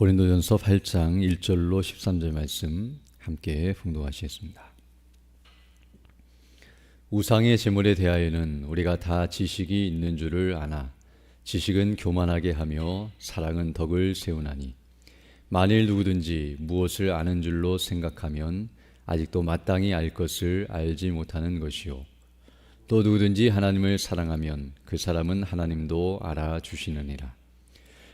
고린도전서 8장 1절로 13절 말씀 함께 봉독하시겠습니다. 우상의 제물에 대하여는 우리가 다 지식이 있는 줄을 아나 지식은 교만하게 하며 사랑은 덕을 세우나니 만일 누구든지 무엇을 아는 줄로 생각하면 아직도 마땅히 알 것을 알지 못하는 것이요 또 누구든지 하나님을 사랑하면 그 사람은 하나님도 알아 주시느니라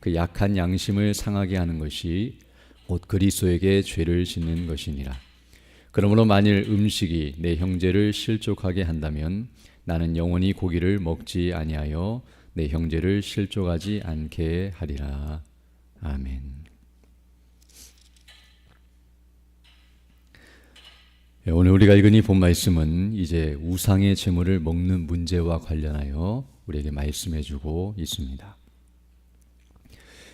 그 약한 양심을 상하게 하는 것이 곧 그리스도에게 죄를 짓는 것이니라. 그러므로 만일 음식이 내 형제를 실족하게 한다면 나는 영원히 고기를 먹지 아니하여 내 형제를 실족하지 않게 하리라. 아멘. 예, 오늘 우리가 읽은 이 본 말씀은 이제 우상의 제물을 먹는 문제와 관련하여 우리에게 말씀해 주고 있습니다.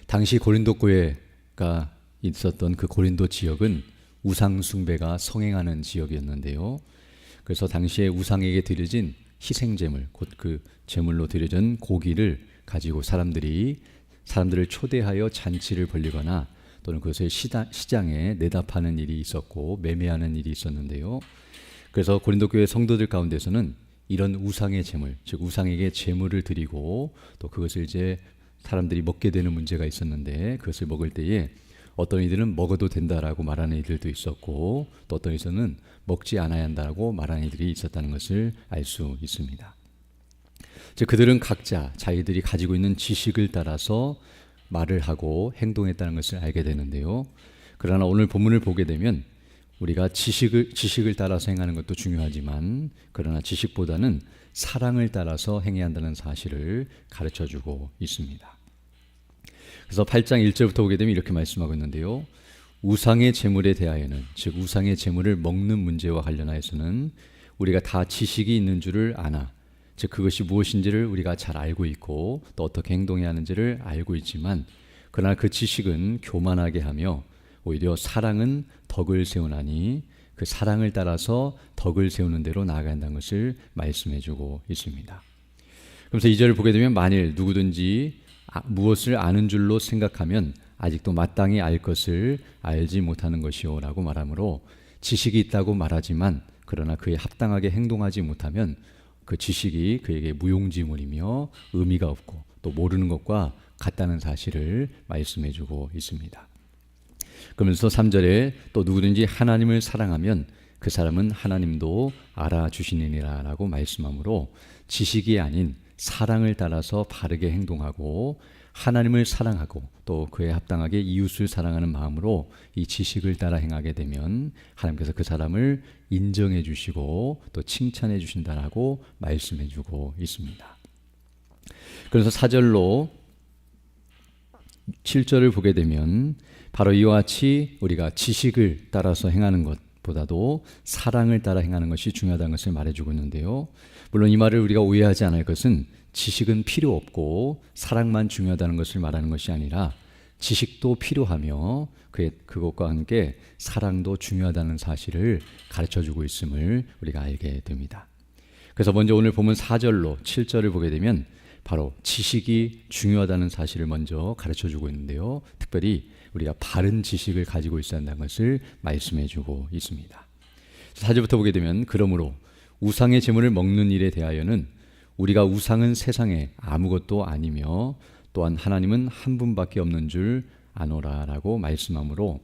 당시 고린도 교회가 있었던 그 고린도 지역은 우상 숭배가 성행하는 지역이었는데요. 그래서 당시에 우상에게 드려진 희생 제물, 곧 그 제물로 드려진 고기를 가지고 사람들이 사람들을 초대하여 잔치를 벌리거나 또는 그것을 시다, 시장에 내다 파는 일이 있었고 매매하는 일이 있었는데요. 그래서 고린도 교회 성도들 가운데서는 이런 우상의 제물, 즉 우상에게 제물을 드리고 또 그것을 이제 사람들이 먹게 되는 문제가 있었는데 그것을 먹을 때에 어떤 이들은 먹어도 된다라고 말하는 이들도 있었고 또 어떤 이들은 먹지 않아야 한다고 말하는 이들이 있었다는 것을 알 수 있습니다. 즉 그들은 각자 자기들이 가지고 있는 지식을 따라서 말을 하고 행동했다는 것을 알게 되는데요. 그러나 오늘 본문을 보게 되면 우리가 지식을 지식을 따라서 행하는 것도 중요하지만 그러나 지식보다는 사랑을 따라서 행해야 한다는 사실을 가르쳐 주고 있습니다. 그래서 8장 1절부터 보게 되면 이렇게 말씀하고 있는데요. 우상의 재물에 대하여는 즉 우상의 재물을 먹는 문제와 관련하여서는 우리가 다 지식이 있는 줄을 아나 즉 그것이 무엇인지를 우리가 잘 알고 있고 또 어떻게 행동해야 하는지를 알고 있지만 그러나 그 지식은 교만하게 하며 오히려 사랑은 덕을 세우나니 그 사랑을 따라서 덕을 세우는 대로 나아간다는 것을 말씀해 주고 있습니다. 그래서 이 절을 보게 되면 만일 누구든지 아, 무엇을 아는 줄로 생각하면 아직도 마땅히 알 것을 알지 못하는 것이오라고 말하므로 지식이 있다고 말하지만 그러나 그에 합당하게 행동하지 못하면 그 지식이 그에게 무용지물이며 의미가 없고 또 모르는 것과 같다는 사실을 말씀해 주고 있습니다. 그러면서 3절에 또 누구든지 하나님을 사랑하면 그 사람은 하나님도 알아주시느니라 라고 말씀하므로 지식이 아닌 사랑을 따라서 바르게 행동하고 하나님을 사랑하고 또 그에 합당하게 이웃을 사랑하는 마음으로 이 지식을 따라 행하게 되면 하나님께서 그 사람을 인정해 주시고 또 칭찬해 주신다라고 말씀해 주고 있습니다. 그래서 사절로 7절을 보게 되면 바로 이와 같이 우리가 지식을 따라서 행하는 것 보다도 사랑을 따라 행하는 것이 중요하다는 것을 말해주고 있는데요. 물론 이 말을 우리가 오해하지 않을 것은 지식은 필요 없고 사랑만 중요하다는 것을 말하는 것이 아니라 지식도 필요하며 그 그것과 함께 사랑도 중요하다는 사실을 가르쳐 주고 있음을 우리가 알게 됩니다. 그래서 먼저 오늘 보면 4절로 7절을 보게 되면 바로 지식이 중요하다는 사실을 먼저 가르쳐 주고 있는데요. 특별히 우리가 바른 지식을 가지고 있어야 한다는 것을 말씀해 주고 있습니다. 4절부터 보게 되면 그러므로 우상의 제물을 먹는 일에 대하여는 우리가 우상은 세상에 아무것도 아니며 또한 하나님은 한 분밖에 없는 줄 아노라라고 말씀하므로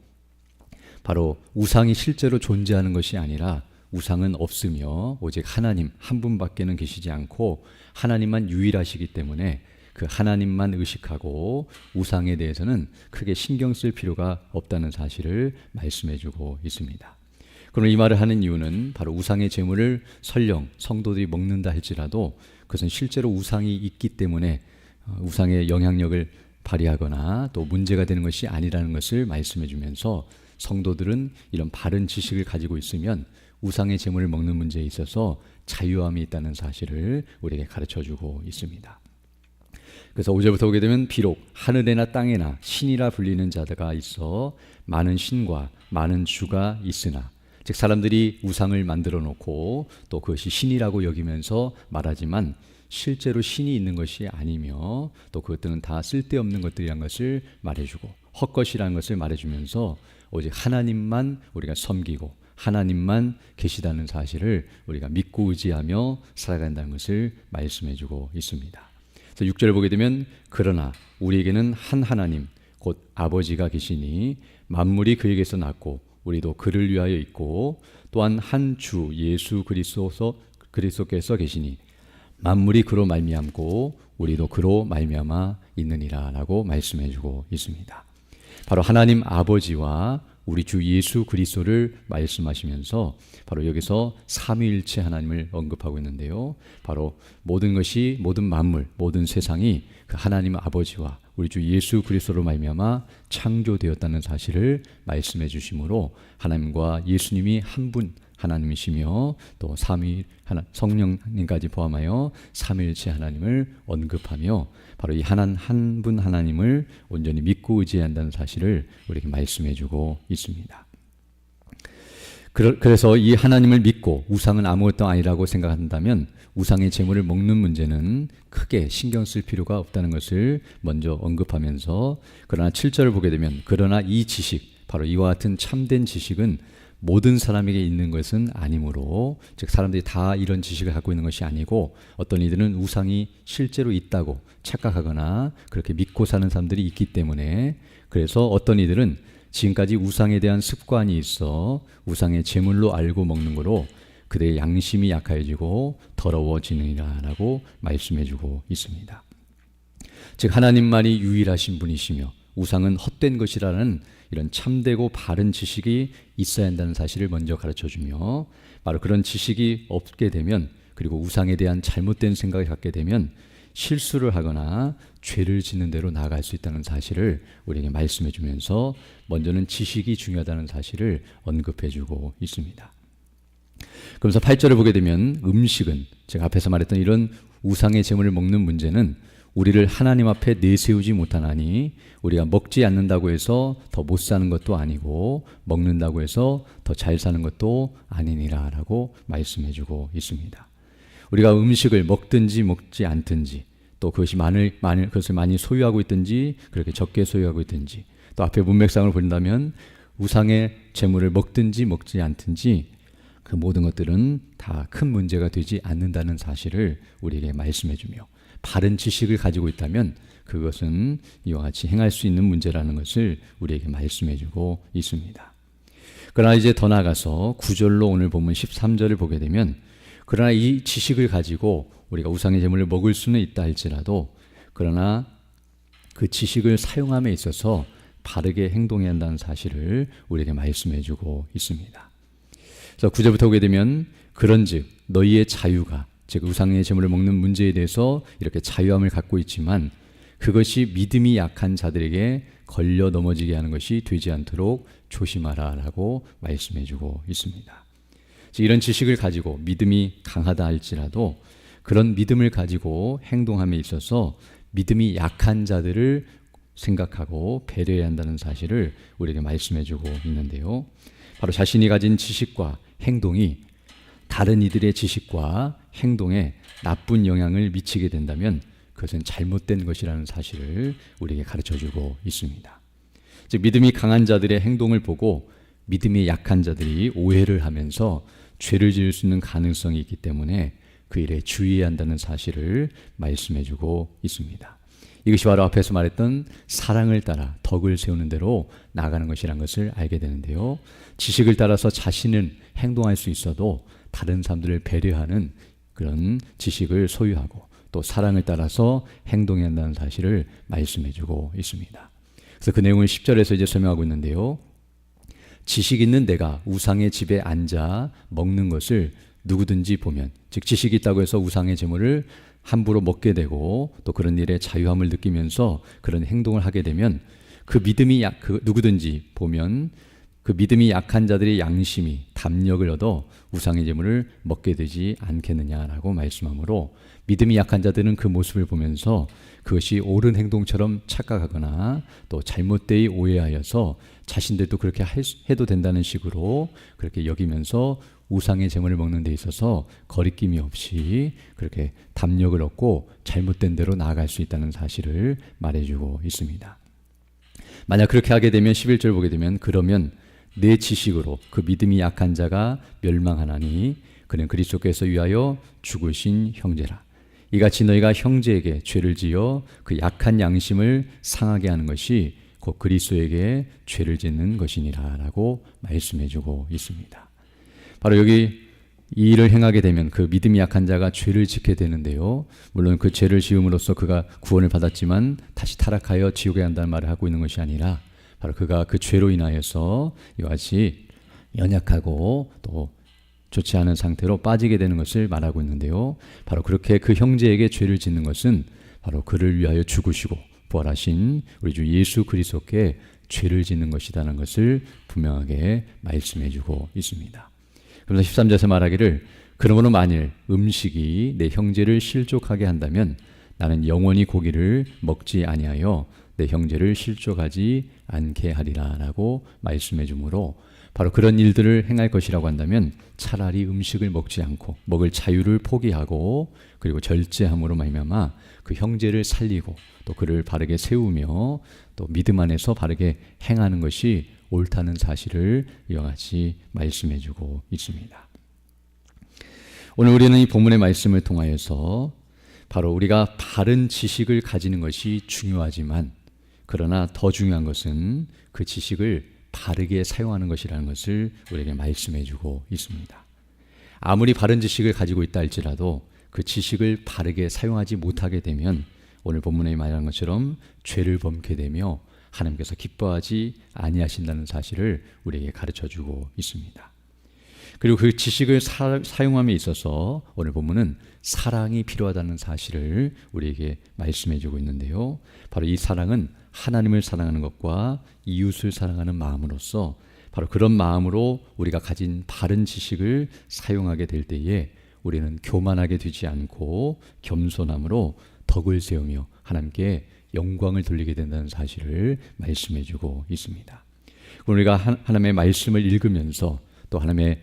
바로 우상이 실제로 존재하는 것이 아니라 우상은 없으며 오직 하나님 한 분밖에는 계시지 않고 하나님만 유일하시기 때문에 그 하나님만 의식하고 우상에 대해서는 크게 신경 쓸 필요가 없다는 사실을 말씀해 주고 있습니다. 그럼 이 말을 하는 이유는 바로 우상의 제물을 설령 성도들이 먹는다 할지라도 그것은 실제로 우상이 있기 때문에 어, 우상의 영향력을 발휘하거나 또 문제가 되는 것이 아니라는 것을 말씀해 주면서 성도들은 이런 바른 지식을 가지고 있으면 우상의 제물을 먹는 문제에 있어서 자유함이 있다는 사실을 우리에게 가르쳐 주고 있습니다. 그래서 5절부터 보게 되면 비록 하늘에나 땅에나 신이라 불리는 자들가 있어 많은 신과 많은 주가 있으나 즉 사람들이 우상을 만들어 놓고 또 그것이 신이라고 여기면서 말하지만 실제로 신이 있는 것이 아니며 또 그것들은 다 쓸데없는 것들이란 것을 말해주고 헛것이라는 것을 말해주면서 오직 하나님만 우리가 섬기고 하나님만 계시다는 사실을 우리가 믿고 의지하며 살아간다는 것을 말씀해주고 있습니다. 그래서 6절을 보게 되면 그러나 우리에게는 한 하나님 곧 아버지가 계시니 만물이 그에게서 났고 우리도 그를 위하여 있고 또한 한 주 예수 그리스도서 그리스도께서 계시니 만물이 그로 말미암고 우리도 그로 말미암아 있느니라라고 말씀해 주고 있습니다. 바로 하나님 아버지와 우리 주 예수 그리스도를 말씀하시면서 바로 여기서 삼위일체 하나님을 언급하고 있는데요. 바로 모든 것이 모든 만물, 모든 세상이 그 하나님 아버지와 우리 주 예수 그리스도로 말미암아 창조되었다는 사실을 말씀해 주심으로 하나님과 예수님이 한 분 하나님이시며 또 삼위 하나 성령님까지 포함하여 삼일체 하나님을 언급하며 바로 이 하나님 한분 하나님을 온전히 믿고 의지한다는 사실을 우리에게 말씀해 주고 있습니다. 그래서 이 하나님을 믿고 우상은 아무것도 아니라고 생각한다면 우상의 제물을 먹는 문제는 크게 신경 쓸 필요가 없다는 것을 먼저 언급하면서 그러나 7절을 보게 되면 그러나 이 지식 바로 이와 같은 참된 지식은 모든 사람에게 있는 것은 아니므로 즉 사람들이 다 이런 지식을 갖고 있는 것이 아니고 어떤 이들은 우상이 실제로 있다고 착각하거나 그렇게 믿고 사는 사람들이 있기 때문에 그래서 어떤 이들은 지금까지 우상에 대한 습관이 있어 우상의 제물로 알고 먹는 거로 그들의 양심이 약해지고 더러워지느니라라고 말씀해주고 있습니다. 즉 하나님만이 유일하신 분이시며 우상은 헛된 것이라는 이런 참되고 바른 지식이 있어야 한다는 사실을 먼저 가르쳐 주며 바로 그런 지식이 없게 되면 그리고 우상에 대한 잘못된 생각을 갖게 되면 실수를 하거나 죄를 짓는 대로 나아갈 수 있다는 사실을 우리에게 말씀해 주면서 먼저는 지식이 중요하다는 사실을 언급해 주고 있습니다. 그러면서 8절을 보게 되면 음식은 제가 앞에서 말했던 이런 우상의 제물을 먹는 문제는 우리를 하나님 앞에 내세우지 못하나니 우리가 먹지 않는다고 해서 더 못 사는 것도 아니고 먹는다고 해서 더 잘 사는 것도 아니니라라고 말씀해 주고 있습니다. 우리가 음식을 먹든지 먹지 않든지 또 그것이 많을 많을 그것을 많이 소유하고 있든지 그렇게 적게 소유하고 있든지 또 앞에 문맥상을 본다면 우상의 재물을 먹든지 먹지 않든지 그 모든 것들은 다 큰 문제가 되지 않는다는 사실을 우리에게 말씀해 주며 바른 지식을 가지고 있다면 그것은 이와 같이 행할 수 있는 문제라는 것을 우리에게 말씀해 주고 있습니다. 그러나 이제 더 나아가서 9절로 오늘 보면 13절을 보게 되면 그러나 이 지식을 가지고 우리가 우상의 제물을 먹을 수는 있다 할지라도 그러나 그 지식을 사용함에 있어서 바르게 행동해야 한다는 사실을 우리에게 말씀해 주고 있습니다. 그래서 구절부터 보게 되면 그런즉 너희의 자유가 즉 우상의 제물을 먹는 문제에 대해서 이렇게 자유함을 갖고 있지만 그것이 믿음이 약한 자들에게 걸려 넘어지게 하는 것이 되지 않도록 조심하라라고 말씀해 주고 있습니다. 이런 지식을 가지고 믿음이 강하다 할지라도 그런 믿음을 가지고 행동함에 있어서 믿음이 약한 자들을 생각하고 배려해야 한다는 사실을 우리에게 말씀해 주고 있는데요. 바로 자신이 가진 지식과 행동이 다른 이들의 지식과 행동에 나쁜 영향을 미치게 된다면 그것은 잘못된 것이라는 사실을 우리에게 가르쳐 주고 있습니다. 즉 믿음이 강한 자들의 행동을 보고 믿음이 약한 자들이 오해를 하면서 죄를 지을 수 있는 가능성이 있기 때문에 그 일에 주의해야 한다는 사실을 말씀해 주고 있습니다. 이것이 바로 앞에서 말했던 사랑을 따라 덕을 세우는 대로 나가는 것이란 것을 알게 되는데요. 지식을 따라서 자신은 행동할 수 있어도 다른 사람들을 배려하는 그런 지식을 소유하고 또 사랑을 따라서 행동해야 한다는 사실을 말씀해 주고 있습니다. 그래서 그 내용을 10절에서 이제 설명하고 있는데요. 지식 있는 내가 우상의 집에 앉아 먹는 것을 누구든지 보면 즉 지식이 있다고 해서 우상의 제물을 함부로 먹게 되고 또 그런 일에 자유함을 느끼면서 그런 행동을 하게 되면 그 믿음이 약, 그 누구든지 보면 그 믿음이 약한 자들의 양심이 담력을 얻어 우상의 제물을 먹게 되지 않겠느냐라고 말씀하므로 믿음이 약한 자들은 그 모습을 보면서 그것이 옳은 행동처럼 착각하거나 또 잘못되이 오해하여서 자신들도 그렇게 해도 된다는 식으로 그렇게 여기면서 우상의 제물을 먹는 데 있어서 거리낌이 없이 그렇게 담력을 얻고 잘못된 대로 나아갈 수 있다는 사실을 말해주고 있습니다. 만약 그렇게 하게 되면 11절 보게 되면 그러면 내 지식으로 그 믿음이 약한 자가 멸망하나니 그는 그리스도께서 위하여 죽으신 형제라. 이같이 너희가 형제에게 죄를 지어 그 약한 양심을 상하게 하는 것이 곧 그리스도에게 죄를 짓는 것이니라라고 말씀해주고 있습니다. 바로 여기 이 일을 행하게 되면 그 믿음이 약한 자가 죄를 짓게 되는데요. 물론 그 죄를 지음으로써 그가 구원을 받았지만 다시 타락하여 지옥에 간다는 말을 하고 있는 것이 아니라 바로 그가 그 죄로 인하여서 이와 같이 연약하고 또 좋지 않은 상태로 빠지게 되는 것을 말하고 있는데요. 바로 그렇게 그 형제에게 죄를 짓는 것은 바로 그를 위하여 죽으시고 부활하신 우리 주 예수 그리스도께 죄를 짓는 것이라는 것을 분명하게 말씀해 주고 있습니다. 그래서 13절에서 말하기를 그러므로 만일 음식이 내 형제를 실족하게 한다면 나는 영원히 고기를 먹지 아니하여 내 형제를 실족하지 않게 하리라라고 말씀해 주므로 바로 그런 일들을 행할 것이라고 한다면 차라리 음식을 먹지 않고 먹을 자유를 포기하고 그리고 절제함으로 말미암아 그 형제를 살리고 또 그를 바르게 세우며 또 믿음 안에서 바르게 행하는 것이 옳다는 사실을 이와 같이 말씀해 주고 있습니다. 오늘 우리는 이 본문의 말씀을 통하여서 바로 우리가 바른 지식을 가지는 것이 중요하지만 그러나 더 중요한 것은 그 지식을 바르게 사용하는 것이라는 것을 우리에게 말씀해 주고 있습니다. 아무리 바른 지식을 가지고 있다 할지라도 그 지식을 바르게 사용하지 못하게 되면 오늘 본문에 말하는 것처럼 죄를 범게 되며 하나님께서 기뻐하지 아니하신다는 사실을 우리에게 가르쳐 주고 있습니다. 그리고 그 지식을 사, 용함에 있어서 오늘 본문은 사랑이 필요하다는 사실을 우리에게 말씀해 주고 있는데요. 바로 이 사랑은 하나님을 사랑하는 것과 이웃을 사랑하는 마음으로서 바로 그런 마음으로 우리가 가진 바른 지식을 사용하게 될 때에 우리는 교만하게 되지 않고 겸손함으로 덕을 세우며 하나님께 영광을 돌리게 된다는 사실을 말씀해 주고 있습니다. 우리가 하나님의 말씀을 읽으면서 또 하나님의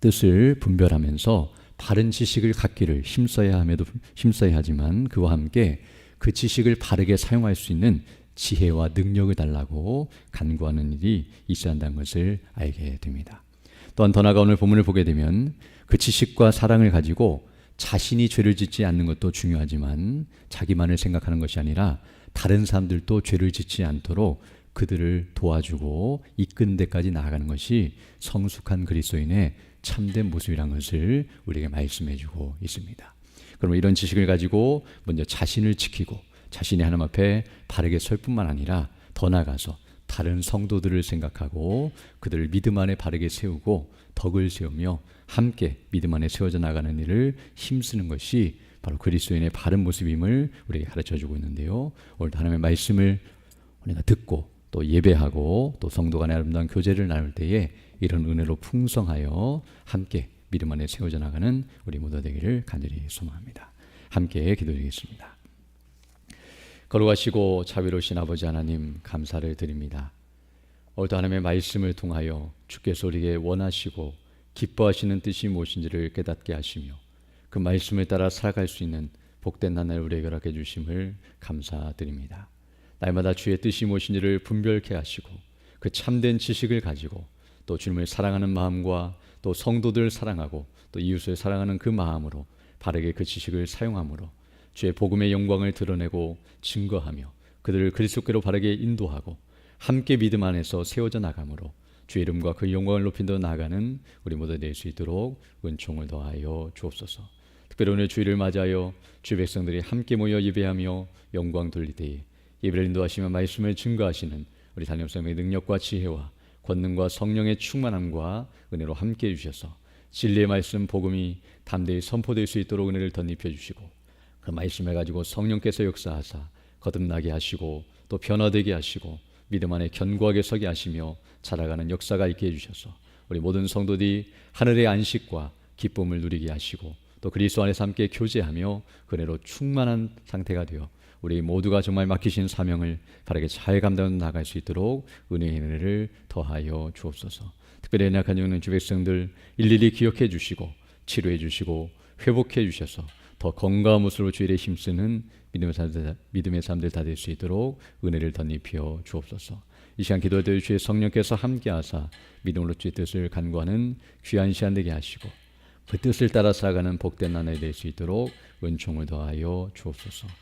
뜻을 분별하면서 바른 지식을 갖기를 힘써야 함에도 힘써야 하지만 그와 함께 그 지식을 바르게 사용할 수 있는 지혜와 능력을 달라고 간구하는 일이 있어야 한다는 것을 알게 됩니다. 또한 더 나아가 오늘 본문을 보게 되면 그 지식과 사랑을 가지고 자신이 죄를 짓지 않는 것도 중요하지만 자기만을 생각하는 것이 아니라 다른 사람들도 죄를 짓지 않도록 그들을 도와주고 이끄는 데까지 나아가는 것이 성숙한 그리스도인의 참된 모습이란 것을 우리에게 말씀해 주고 있습니다. 그러면 이런 지식을 가지고 먼저 자신을 지키고 자신이 하나님 앞에 바르게 설 뿐만 아니라 더 나아가서 다른 성도들을 생각하고 그들을 믿음 안에 바르게 세우고 덕을 세우며 함께 믿음 안에 세워져 나가는 일을 힘쓰는 것이 바로 그리스도인의 바른 모습임을 우리에게 가르쳐 주고 있는데요. 오늘 하나님의 말씀을 우리가 듣고 또 예배하고 또 성도 간의 아름다운 교제를 나눌 때에 이런 은혜로 풍성하여 함께 믿음 안에 세워져 나가는 우리 모두 되기를 간절히 소망합니다. 함께 기도드리겠습니다. 거룩하시고 자비로우신 아버지 하나님 감사를 드립니다. 오늘도 하나님의 말씀을 통하여 주께서 우리에게 원하시고 기뻐하시는 뜻이 무엇인지를 깨닫게 하시며 그 말씀을 따라 살아갈 수 있는 복된 나날 우리에게 허락해 주심을 감사드립니다. 날마다 주의 뜻이 무엇인지를 분별케 하시고 그 참된 지식을 가지고 또 주님을 사랑하는 마음과 또 성도들 사랑하고 또 이웃을 사랑하는 그 마음으로 바르게 그 지식을 사용함으로 주의 복음의 영광을 드러내고 증거하며 그들을 그리스도께로 바르게 인도하고 함께 믿음 안에서 세워져 나감으로 주의 이름과 그 영광을 높인더 나아가는 우리 모두 될수 있도록 은총을 더하여 주옵소서. 특별히 오늘 주일을 맞이하여 주 백성들이 함께 모여 예배하며 영광 돌리되 예배를 인도하시며 말씀을 증거하시는 우리 단임성의 능력과 지혜와 권능과 성령의 충만함과 은혜로 함께 해 주셔서 진리의 말씀 복음이 담대히 선포될 수 있도록 은혜를 덧입혀 주시고 그 말씀을 가지고 성령께서 역사하사 거듭나게 하시고 또 변화되게 하시고 믿음 안에 견고하게 서게 하시며 자라가는 역사가 있게 해 주셔서 우리 모든 성도들이 하늘의 안식과 기쁨을 누리게 하시고 또 그리스도 안에서 함께 교제하며 그대로 충만한 상태가 되어 우리 모두가 정말 맡기신 사명을 바르게 잘 감당해 나갈 수 있도록 은혜의 은혜를 더하여 주옵소서. 특별히 연약한 영는 주 백성들 일일이 기억해 주시고 치료해 주시고 회복해 주셔서 더 건강한 모습으로 주일에 힘쓰는 믿음의 사람들, 믿음의 사람들 다 될 수 있도록 은혜를 덧입혀 주옵소서. 이 시간 기도할 주의 성령께서 함께하사 믿음으로 주의 뜻을 간구하는 귀한 시간 되게 하시고 그 뜻을 따라 살아가는 복된 나날이 될 수 있도록 은총을 더하여 주옵소서.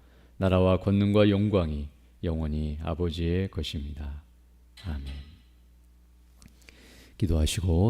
나라와 권능과 영광이 영원히 아버지의 것입니다. 아멘. 기도하시고